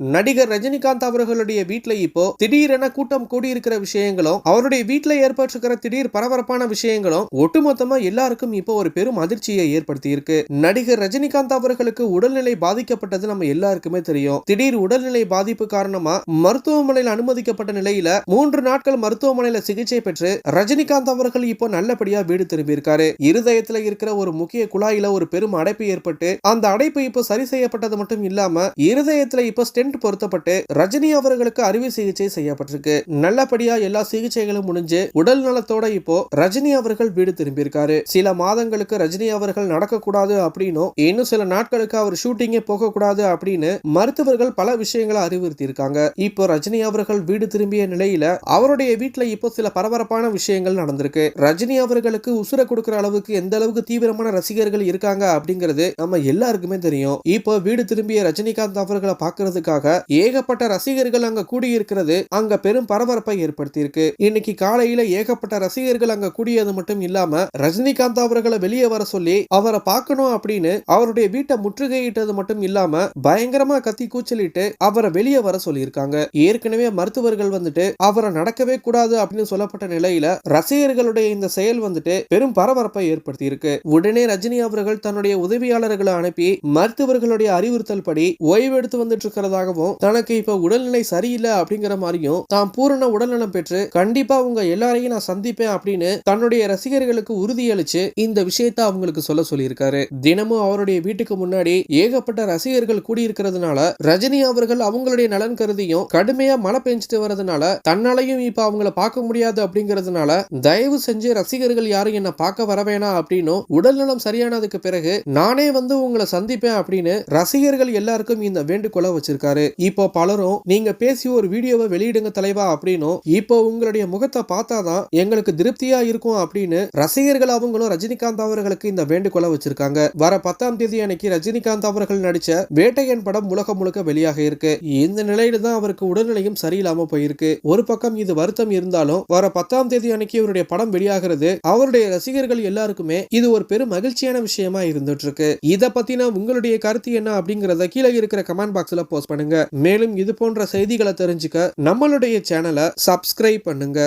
நடிகர் ரஜினிகாந்த் அவர்களுடைய வீட்டுல இப்போ திடீரென கூட்டம் கூடியிருக்கிற விஷயங்களும் அவருடைய வீட்டுல ஏற்பட்டிருக்கிற திடீர் பரபரப்பான விஷயங்களும் ஒட்டுமொத்தமா எல்லாருக்கும் இப்போ ஒரு பெரும் அதிர்ச்சியை ஏற்படுத்தி இருக்கு நடிகர் ரஜினிகாந்த் அவர்களுக்கு உடல்நிலை பாதிக்கப்பட்டது நம்ம எல்லாருக்குமே தெரியும். திடீர் உடல்நிலை பாதிப்பு காரணமா மருத்துவமனையில் அனுமதிக்கப்பட்ட நிலையில மூன்று நாட்கள் மருத்துவமனையில சிகிச்சை பெற்று ரஜினிகாந்த் அவர்கள் இப்போ நல்லபடியா வீடு திரும்பியிருக்காரு. இருதயத்துல இருக்கிற ஒரு முக்கிய குழாயில ஒரு பெரும் அடைப்பு ஏற்பட்டு அந்த அடைப்பு இப்போ சரி செய்யப்பட்டது மட்டும் இல்லாம இருதயத்துல இப்போ ஸ்டென்ட் பொருத்தப்பட்டு ரஜினி அவர்களுக்கு அறுவை சிகிச்சை செய்யப்பட்டிருக்கு. நல்லபடியா எல்லா சிகிச்சைகளும் முடிஞ்சு உடல் நலத்தோட இப்போ ரஜினி அவர்கள் வீடு திரும்பியிருக்காரு. சில மாதங்களுக்கு ரஜினி அவர்கள் நடக்கக்கூடாது அப்படின்னும் இன்னும் சில நாட்களுக்கு அவர் ஷூட்டிங்கே போகக்கூடாது அப்படின்னு மருத்துவர்கள் பல விஷயங்களை அறிவுறுத்தி இருக்காங்க இப்போ ரஜினி அவர்கள் வீடு திரும்பிய நிலையில அவருடைய வீட்டுல இப்போ சில பரபரப்பான விஷயங்கள் நடந்திருக்கு. ரஜினி அவர்களுக்கு உசுர கொடுக்கிற அளவுக்கு எந்த அளவுக்கு தீவிரமான ரசிகர்கள் இருக்காங்க அப்படிங்கிறது நம்ம எல்லாருக்குமே தெரியும். இப்போ வீடு திரும்பிய ரஜினிகாந்த் அவர்களை பார்க்கிறதுக்காக ஏகப்பட்ட ரசிகர்கள் அங்க கூடியிருக்கிறது அங்க பெரும் பரபரப்பை ஏற்படுத்தியிருக்கு. இன்னைக்கு காலையில ஏகப்பட்ட ரசிகர்கள் அங்க கூடியது மட்டும் இல்லாம ரஜினிகாந்த் அவர்களை வெளியே வர சொல்லி அவரை பார்க்கணும் அப்படின்னு அவருடைய வீட்டை முற்றுகையிட்டது மட்டும் இல்லாம பயங்கரமா கத்தி கூச்சலிட்டு அவரை வெளியே வர சொல்லியிருக்காங்க. ஏற்கனவே மருத்துவர்கள் வந்துட்டு அவரை நடக்கவே கூடாது அப்படின்னு சொல்லப்பட்ட நிலையில ரசிகர்களுடைய இந்த செயல் வந்துட்டு பெரும் பரபரப்பை ஏற்படுத்தி இருக்கு உடனே ரஜினி அவர்கள் தன்னுடைய உதவியாளர்களை அனுப்பி மருத்துவர்களுடைய அறிவுறுத்தல் படி ஓய்வு எடுத்து வந்துட்டு இருக்கிறதாகவும் தனக்கு இப்ப உடல்நிலை சரியில்லை அப்படிங்கிற மாதிரியும் தான் பூரண உடல்நலம் பெற்று கண்டிப்பா உங்க எல்லாரையும் நான் சந்திப்பேன் அப்படின்னு தன்னுடைய ரசிகர்களுக்கு உறுதியளிச்சு இந்த விஷயத்தை அவங்களுக்கு சொல்ல சொல்லியிருக்காரு. தினமும் அவருடைய வீட்டுக்கு முன்னாடி ஏகப்பட்ட ரசிகர்கள் கூடியிருக்கிறதுனால ரஜினி அவர்கள் அவங்களுடைய நலன் கருதியும் கடுமையா மழை பெஞ்சிட்டு வரதுனால தன்னாலையும் இப்ப அவங்கள பார்க்க முடியாது அப்படிங்கிறதுனால தயவு செஞ்சு ரசிகர்கள் யாரும் என்ன பார்க்க வர வேணாம் அப்படின்னும் உடல்நலம் சரியானதுக்கு பிறகு நானே வந்து உங்களை சந்திப்பேன் அப்படின்னு ரசிகர்கள் எல்லாருக்கும் இந்த வேண்டுகோளை வச்சிருக்காரு இப்போ பலரும் நீங்க பேசி ஒரு வீடியோவை வெளியிடுங்க தலைவா அப்படின்னும் இப்போ உங்களுடைய முகத்தை பார்த்தாதான் எங்களுக்கு திருப்தியா இருக்கும் அப்படின்னு ரசிகர்கள் அவங்களும் ரஜினிகாந்த் அவர்களுக்கு இந்த வேண்டுகோளை வச்சிருக்காங்க. வர பத்தாம் தேதி அன்னைக்கு ரஜினிகாந்த் அவர்கள் நடிச்ச வேட்டையன் படம் உலகம் முழுக்க வெளியாக இருக்கு. இந்த நிலையில தான் அவருக்கு உடல்நிலையும் சரியில்லாம போயிருக்கு. ஒரு பக்கம் இது வருத்தம் இருந்தாலும் வர பத்தாம் தேதி அன்னைக்கு இவருடைய படம் வெளியாகிறது அவருடைய ரசிகர்கள் எல்லாருக்குமே இது ஒரு பெரும் மகிழ்ச்சியான விஷயமா இருந்துட்டு இருக்கு இதை பத்தின உங்களுடைய கருத்து என்ன அப்படிங்கறத கீழே இருக்கிற கமெண்ட் பாக்ஸ்ல போஸ்ட் பண்ணுங்க. மேலும் இது போன்ற செய்திகளை தெரிஞ்சுக்க நம்மளுடைய சேனலை சப்ஸ்கிரைப் பண்ணுங்க.